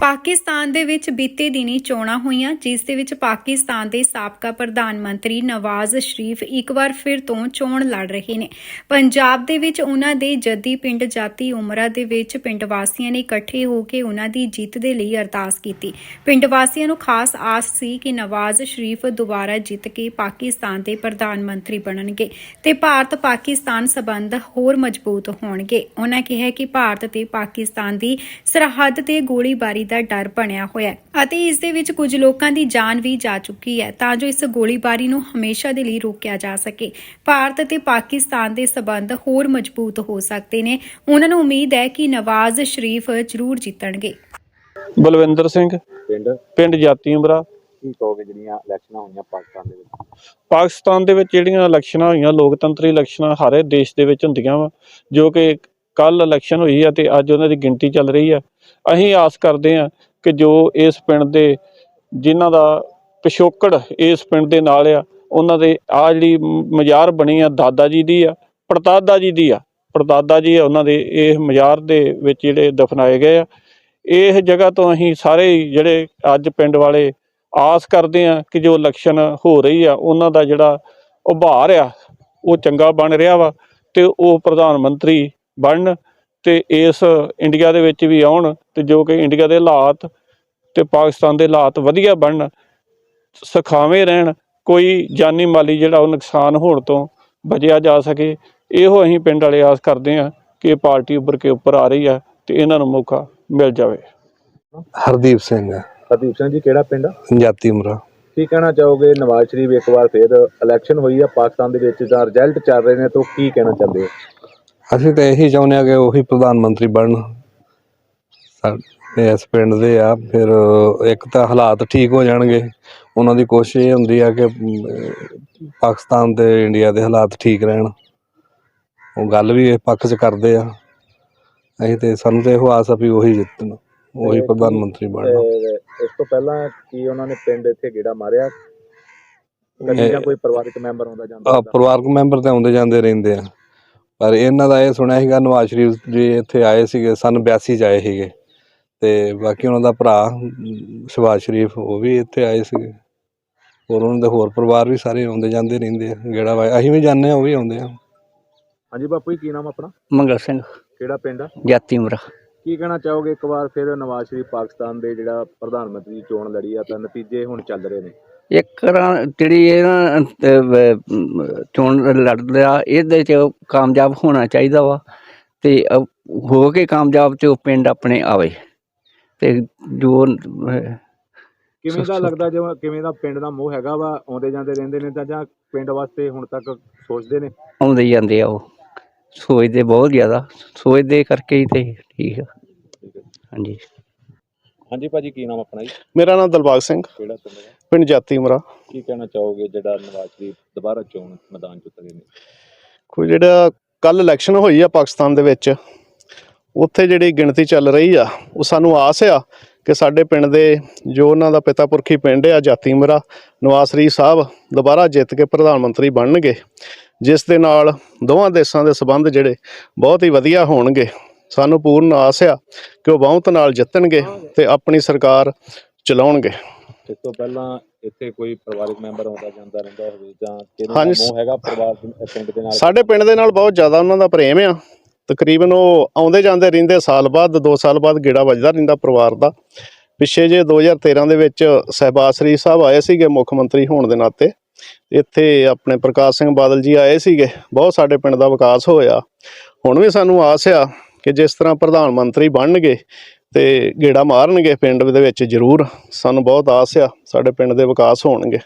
ਪਾਕਿਸਤਾਨ ਦੇ ਵਿੱਚ ਬੀਤੇ ਦਿਨੀ ਚੋਣਾਂ ਹੋਈਆਂ, ਜਿਸ ਦੇ ਵਿੱਚ ਪਾਕਿਸਤਾਨ ਦੇ ਸਾਬਕਾ ਪ੍ਰਧਾਨ ਮੰਤਰੀ ਨਵਾਜ਼ ਸ਼ਰੀਫ ਇੱਕ ਵਾਰ ਫਿਰ ਤੋਂ ਚੋਣ ਲੜ ਰਹੇ ਨੇ। ਪੰਜਾਬ ਦੇ ਵਿੱਚ ਉਹਨਾਂ ਦੇ ਜੱਦੀ ਪਿੰਡ ਜਾਤੀ ਉਮਰਾ ਦੇ ਵਿੱਚ ਪਿੰਡ ਵਾਸੀਆਂ ਨੇ ਇਕੱਠੇ ਹੋ ਕੇ ਉਹਨਾਂ ਦੀ ਜਿੱਤ ਦੇ ਲਈ ਅਰਦਾਸ ਕੀਤੀ। ਪਿੰਡ ਵਾਸੀਆਂ ਨੂੰ ਖਾਸ ਆਸ ਸੀ ਕਿ ਨਵਾਜ਼ ਸ਼ਰੀਫ ਦੁਬਾਰਾ ਜਿੱਤ ਕੇ ਪਾਕਿਸਤਾਨ ਦੇ ਪ੍ਰਧਾਨ ਮੰਤਰੀ ਬਣਨਗੇ ਤੇ ਭਾਰਤ ਪਾਕਿਸਤਾਨ ਸਬੰਧ ਹੋਰ ਮਜ਼ਬੂਤ ਹੋਣਗੇ। ਉਹਨਾਂ ਕਿਹਾ ਕਿ ਭਾਰਤ ਤੇ ਪਾਕਿਸਤਾਨ ਦੀ ਸਰਹੱਦ ਤੇ ਗੋਲੀਬਾਰੀ ਦਾ ਡਰ ਬਣਿਆ ਹੋਇਆ ਹੈ ਅਤੇ ਇਸ ਦੇ ਵਿੱਚ ਕੁਝ ਲੋਕਾਂ ਦੀ ਜਾਨ ਵੀ ਜਾ ਚੁੱਕੀ ਹੈ ਤਾਂ ਜੋ ਇਸ ਗੋਲੀਬਾਰੀ ਨੂੰ ਹਮੇਸ਼ਾ ਦੇ ਲਈ ਰੋਕਿਆ ਜਾ ਸਕੇ। ਭਾਰਤ ਅਤੇ ਪਾਕਿਸਤਾਨ ਦੇ ਸਬੰਧ ਹੋਰ ਮਜ਼ਬੂਤ ਹੋ ਸਕਦੇ ਨੇ। ਉਹਨਾਂ ਨੂੰ ਉਮੀਦ ਹੈ ਕਿ ਨਵਾਜ਼ ਸ਼ਰੀਫ ਜ਼ਰੂਰ ਜਿੱਤਣਗੇ। ਬਲਵਿੰਦਰ ਸਿੰਘ। ਪਿੰਡ? ਪਿੰਡ ਜਾਤੀ ਉਮਰਾ। ਕੀ ਕਹੋਗੇ ਜਿਹੜੀਆਂ ਇਲੈਕਸ਼ਨਾਂ ਹੋਈਆਂ ਪਾਕਿਸਤਾਨ ਦੇ ਵਿੱਚ? ਪਾਕਿਸਤਾਨ ਦੇ ਵਿੱਚ ਜਿਹੜੀਆਂ ਇਲੈਕਸ਼ਨਾਂ ਹੋਈਆਂ ਲੋਕਤੰਤਰੀ ਇਲੈਕਸ਼ਨਾਂ ਹਰੇ ਦੇਸ਼ ਦੇ ਵਿੱਚ ਹੁੰਦੀਆਂ ਵਾ ਜੋ ਕਿ ਕੱਲ ਇਲੈਕਸ਼ਨ ਹੋਈ ਆ ਤੇ ਅੱਜ ਉਹਨਾਂ ਦੀ ਗਿਣਤੀ ਚੱਲ ਰਹੀ ਆ। ਅਸੀਂ ਆਸ ਕਰਦੇ ਆ ਕਿ ਜੋ ਇਸ ਪਿੰਡ ਦੇ ਜਿਨ੍ਹਾਂ ਦਾ ਪਿਛੋਕੜ ਇਸ ਪਿੰਡ ਦੇ ਨਾਲ ਆ, ਉਹਨਾਂ ਦੇ ਆ ਜਿਹੜੀ ਮਜ਼ਾਰ ਬਣੀ ਆ ਦਾਦਾ ਜੀ ਦੀ ਆ ਪੜਦਾਦਾ ਜੀ ਦੀ ਆ। ਪੜਦਾਦਾ ਜੀ ਆ ਉਹਨਾਂ ਦੇ, ਇਹ ਮਜ਼ਾਰ ਦੇ ਵਿੱਚ ਜਿਹੜੇ ਦਫਨਾਏ ਗਏ ਆ। ਇਹ ਜਗ੍ਹਾ ਤੋਂ ਅਸੀਂ ਸਾਰੇ ਹੀ ਜਿਹੜੇ ਅੱਜ ਪਿੰਡ ਵਾਲੇ ਆਸ ਕਰਦੇ ਆ ਕਿ ਜੋ ਇਲੈਕਸ਼ਨ ਹੋ ਰਹੀ ਆ, ਉਹਨਾਂ ਦਾ ਜਿਹੜਾ ਉਭਾਰ ਆ, ਉਹ ਚੰਗਾ ਬਣ ਰਿਹਾ ਵਾ ਤੇ ਉਹ ਪ੍ਰਧਾਨ ਮੰਤਰੀ ਬਣਨ ਤੇ ਇਸ ਇੰਡੀਆ ਦੇ ਵਿੱਚ ਵੀ ਆਉਣ ਤੇ ਜੋ ਕਿ ਇੰਡੀਆ ਦੇ ਹਾਲਾਤ ਤੇ ਪਾਕਿਸਤਾਨ ਦੇ ਹਾਲਾਤ ਵਧੀਆ ਬਣਨ ਸਖਾਵੇਂ ਰਹਿਣ ਕੋਈ ਜਾਨੀ ਮਾਲੀ ਜਿਹੜਾ ਉਹ ਨੁਕਸਾਨ ਹੋਣ ਤੋਂ ਬਚਿਆ ਜਾ ਸਕੇ ਇਹੋ ਅਸੀਂ ਪਿੰਡ ਵਾਲੇ ਆਸ ਕਰਦੇ ਆ ਕਿ ਪਾਰਟੀ ਉੱਭਰ ਕੇ ਉੱਪਰ ਆ ਰਹੀ ਆ ਤੇ ਇਹਨਾਂ ਨੂੰ ਮੌਕਾ ਮਿਲ ਜਾਵੇ। ਹਰਦੀਪ ਸਿੰਘ। ਹਰਦੀਪ ਸਿੰਘ ਜੀ ਕਿਹੜਾ ਪਿੰਡ? ਜਾਤੀ ਉਮਰਾ ਕੀ ਕਹਿਣਾ ਚਾਹੋਗੇ ਨਵਾਜ਼ ਸ਼ਰੀਫ ਇੱਕ ਵਾਰ ਫਿਰ ਇਲੈਕਸ਼ਨ ਹੋਈ ਆ ਪਾਕਿਸਤਾਨ ਦੇ ਵਿੱਚ ਦਾ ਰਿਜ਼ਲਟ ਚੱਲ ਰਹੇ ਨੇ ਤਾਂ ਕੀ ਕਹਿਣਾ ਚਾਹੁੰਦੇ ਹੋ? ਅਸੀਂ ਤਾਂ ਇਹੀ ਚਾਹੁੰਦੇ ਆ ਕਿ ਉਹੀ ਪ੍ਰਧਾਨ ਮੰਤਰੀ ਬਣਨ। ਸਾਡੇ ਇਸ ਪਿੰਡ ਦੇ ਆ ਫਿਰ ਇੱਕ ਤਾਂ ਹਾਲਾਤ ਠੀਕ ਹੋ ਜਾਣਗੇ। ਉਹਨਾਂ ਦੀ ਕੋਸ਼ਿਸ਼ ਇਹ ਹੁੰਦੀ ਆ ਕਿ ਪਾਕਿਸਤਾਨ ਤੇ ਇੰਡੀਆ ਦੇ ਹਾਲਾਤ ਠੀਕ ਰਹਿਣ। ਉਹ ਗੱਲ ਵੀ ਇਹ ਪੱਖ 'ਚ ਕਰਦੇ ਆ। ਅਸੀਂ ਤੇ ਸਾਨੂੰ ਤੇ ਇਹੋ ਆਸ ਆ ਵੀ ਉਹੀ ਜਿੱਤਣ ਉਹੀ ਪ੍ਰਧਾਨ ਮੰਤਰੀ ਬਣਨ। ਇਸ ਤੋਂ ਪਹਿਲਾਂ ਕੀ ਉਹਨਾਂ ਨੇ ਪਿੰਡ ਇੱਥੇ ਗੇੜਾ ਮਾਰਿਆ? ਕਦੀ ਜਾਂ ਕੋਈ ਪਰਿਵਾਰਕ ਮੈਂਬਰ ਆਉਂਦਾ ਜਾਂਦਾ? ਪਰਿਵਾਰਕ ਮੈਂਬਰ ਤੇ ਆਉਂਦੇ ਜਾਂਦੇ ਰਹਿੰਦੇ ਆ। ਪਰ ਇਹਨਾਂ ਦਾ ਇਹ ਸੁਣਿਆ ਸੀਗਾ ਨਵਾਜ਼ ਸ਼ਰੀਫ ਜੀ ਇੱਥੇ ਆਏ ਸੀਗੇ ਸਨ 82 ਚ ਆਏ ਸੀਗੇ। ਤੇ ਬਾਕੀ ਉਹਨਾਂ ਦਾ ਭਰਾ ਅਮ, ਸ਼ਹਿਬਾਜ਼ ਸ਼ਰੀਫ ਉਹ ਵੀ ਇੱਥੇ ਆਏ ਸੀਗੇ। ਹੋਰ ਉਹਨਾਂ ਦੇ ਹੋਰ ਪਰਿਵਾਰ ਵੀ ਸਾਰੇ ਆਉਂਦੇ ਜਾਂਦੇ ਰਹਿੰਦੇ ਆ ਗੇੜਾ ਵਾ ਅਸੀਂ ਵੀ ਜਾਂਦੇ ਆ ਉਹ ਵੀ ਆਉਂਦੇ ਆ। ਹਾਂਜੀ ਬਾਪੂ ਜੀ ਕੀ ਨਾਮ ਆਪਣਾ? ਮੰਗਲ ਸਿੰਘ। ਕਿਹੜਾ ਪਿੰਡ ਆ? ਜਾਤੀ ਉਮਰਾ। ਕੀ ਕਹਿਣਾ ਚਾਹੋਗੇ ਇੱਕ ਵਾਰ ਫਿਰ ਨਵਾਜ਼ ਸ਼ਰੀਫ ਪਾਕਿਸਤਾਨ ਦੇ ਜਿਹੜਾ ਪ੍ਰਧਾਨ ਮੰਤਰੀ ਦੀ ਚੋਣ ਲੜੀ ਆ ਤਾਂ ਨਤੀਜੇ ਹੁਣ ਚੱਲ ਰਹੇ ਨੇ? ਇੱਕ ਰਾਂ ਜਿਹੜੀ ਇਹ ਨਾ ਅਹ, ਚੋਣ ਲੜ ਲਿਆ ਇਹਦੇ ਚ ਕਾਮਯਾਬ ਹੋਣਾ ਚਾਹੀਦਾ ਵਾ ਤੇ ਅਹ, ਹੋ ਕੇ ਕਾਮਯਾਬ ਤੇ ਉਹ ਪਿੰਡ ਆਪਣੇ ਆਵੇ ਤੇ ਜੋ ਅਹ, ਕਿਵੇਂ ਦਾ ਲੱਗਦਾ ਜਿਵੇਂ ਕਿਵੇਂ ਦਾ ਪਿੰਡ ਦਾ ਮੋਹ ਹੈਗਾ ਵਾ? ਆਉਂਦੇ ਜਾਂਦੇ ਰਹਿੰਦੇ ਨੇ ਤਾਂ ਜਾਂ ਪਿੰਡ ਵਾਸਤੇ ਹੁਣ ਤੱਕ ਸੋਚਦੇ ਨੇ? ਆਉਂਦੇ ਹੀ ਜਾਂਦੇ ਆ ਉਹ। ਸੋਚਦੇ ਬਹੁਤ ਜ਼ਿਆਦਾ। ਸੋਚਦੇ ਕਰਕੇ ਹੀ ਤੇ ਠੀਕ ਆ। ਹਾਂਜੀ। ਹਾਂਜੀ ਭਾਜੀ ਕੀ ਨਾਮ ਆਪਣਾ ਜੀ? ਮੇਰਾ ਨਾਮ ਦਲਬਾਗ ਸਿੰਘ। ਕਿਹੜਾ ਪਿੰਡ ਦਾ ਪਿੰਡ ਜਾਤੀ ਉਮਰਾ। ਕੀ ਕਹਿਣਾ ਚਾਹੋਗੇ ਜਿਹੜਾ ਨਵਾਜ਼ ਸ਼ਰੀਫ ਦੁਬਾਰਾ ਚੋਣ ਮੈਦਾਨ ਚ ਉਤਰੇ ਨੇ? ਕੋਈ ਜਿਹੜਾ ਕੱਲ ਇਲੈਕਸ਼ਨ ਹੋਈ ਆ ਪਾਕਿਸਤਾਨ ਦੇ ਵਿੱਚ ਉੱਥੇ ਜਿਹੜੀ ਗਿਣਤੀ ਚੱਲ ਰਹੀ ਆ ਉਹ ਸਾਨੂੰ ਆਸ ਆ ਕਿ ਸਾਡੇ ਪਿੰਡ ਦੇ ਜੋ ਉਹਨਾਂ ਦਾ ਪਿਤਾ ਪੁਰਖੀ ਪਿੰਡ ਆ ਜਾਤੀ ਮੇਰਾ ਨਵਾਜ਼ ਸ਼ਰੀਫ ਸਾਹਿਬ ਦੁਬਾਰਾ ਜਿੱਤ ਕੇ ਪ੍ਰਧਾਨ ਮੰਤਰੀ ਬਣਨਗੇ ਜਿਸ ਦੇ ਨਾਲ ਦੋਵਾਂ ਦੇਸ਼ਾਂ ਦੇ ਸਬੰਧ ਜਿਹੜੇ ਬਹੁਤ ਹੀ ਵਧੀਆ ਹੋਣਗੇ। ਸਾਨੂੰ ਪੂਰਨ ਆਸ ਆ ਕਿ ਉਹ ਬਹੁਮਤ ਨਾਲ ਜਿੱਤਣਗੇ ਤੇ ਆਪਣੀ ਸਰਕਾਰ ਚਲਾਉਣਗੇ। ਇਸ ਤੋਂ ਪਹਿਲਾਂ ਇੱਥੇ ਕੋਈ ਪਰਿਵਾਰਕ ਮੈਂਬਰ ਆਉਂਦਾ ਜਾਂਦਾ ਰਹਿੰਦਾ ਹੋਵੇ ਜਾਂ ਕਿਹਨੂੰ ਹਾਂਜੀ। ਮੋਹ ਹੈਗਾ ਪਰਿਵਾਰ ਦੇ- ਪਿੰਡ ਦੇ ਨਾਲ? ਸਾਡੇ ਪਿੰਡ ਦੇ ਨਾਲ ਬਹੁਤ ਜ਼ਿਆਦਾ ਉਹਨਾਂ ਦਾ ਪ੍ਰੇਮ ਆ। ਤਕਰੀਬਨ ਉਹ ਆਉਂਦੇ ਜਾਂਦੇ ਰਹਿੰਦੇ ਸਾਲ ਬਾਅਦ 2 ਸਾਲ ਬਾਅਦ ਗੇੜਾ ਵੱਜਦਾ ਰਹਿੰਦਾ ਪਰਿਵਾਰ ਦਾ। ਪਿੱਛੇ ਜੇ 2013 ਦੇ ਵਿੱਚ ਸਹਿਬਾਜ਼ ਸ਼ਰੀਫ ਸਾਹਿਬ ਆਏ ਸੀਗੇ ਮੁੱਖ ਮੰਤਰੀ ਹੋਣ ਦੇ ਨਾਤੇ ਇੱਥੇ ਆਪਣੇ ਪ੍ਰਕਾਸ਼ ਸਿੰਘ ਬਾਦਲ ਜੀ ਆਏ ਸੀਗੇ। ਬਹੁਤ ਸਾਡੇ ਪਿੰਡ ਦਾ ਵਿਕਾਸ ਹੋਇਆ। ਹੁਣ ਵੀ ਸਾਨੂੰ ਆਸ ਆ ਕਿ ਜਿਸ ਤਰ੍ਹਾਂ ਪ੍ਰਧਾਨ ਮੰਤਰੀ ਬਣਨਗੇ ਤੇ ਗੇੜਾ ਮਾਰਨਗੇ ਪਿੰਡ ਦੇ ਵਿੱਚ ਜ਼ਰੂਰ, ਸਾਨੂੰ ਬਹੁਤ ਆਸ ਆ, ਸਾਡੇ ਪਿੰਡ ਦੇ ਵਿਕਾਸ ਹੋਣਗੇ।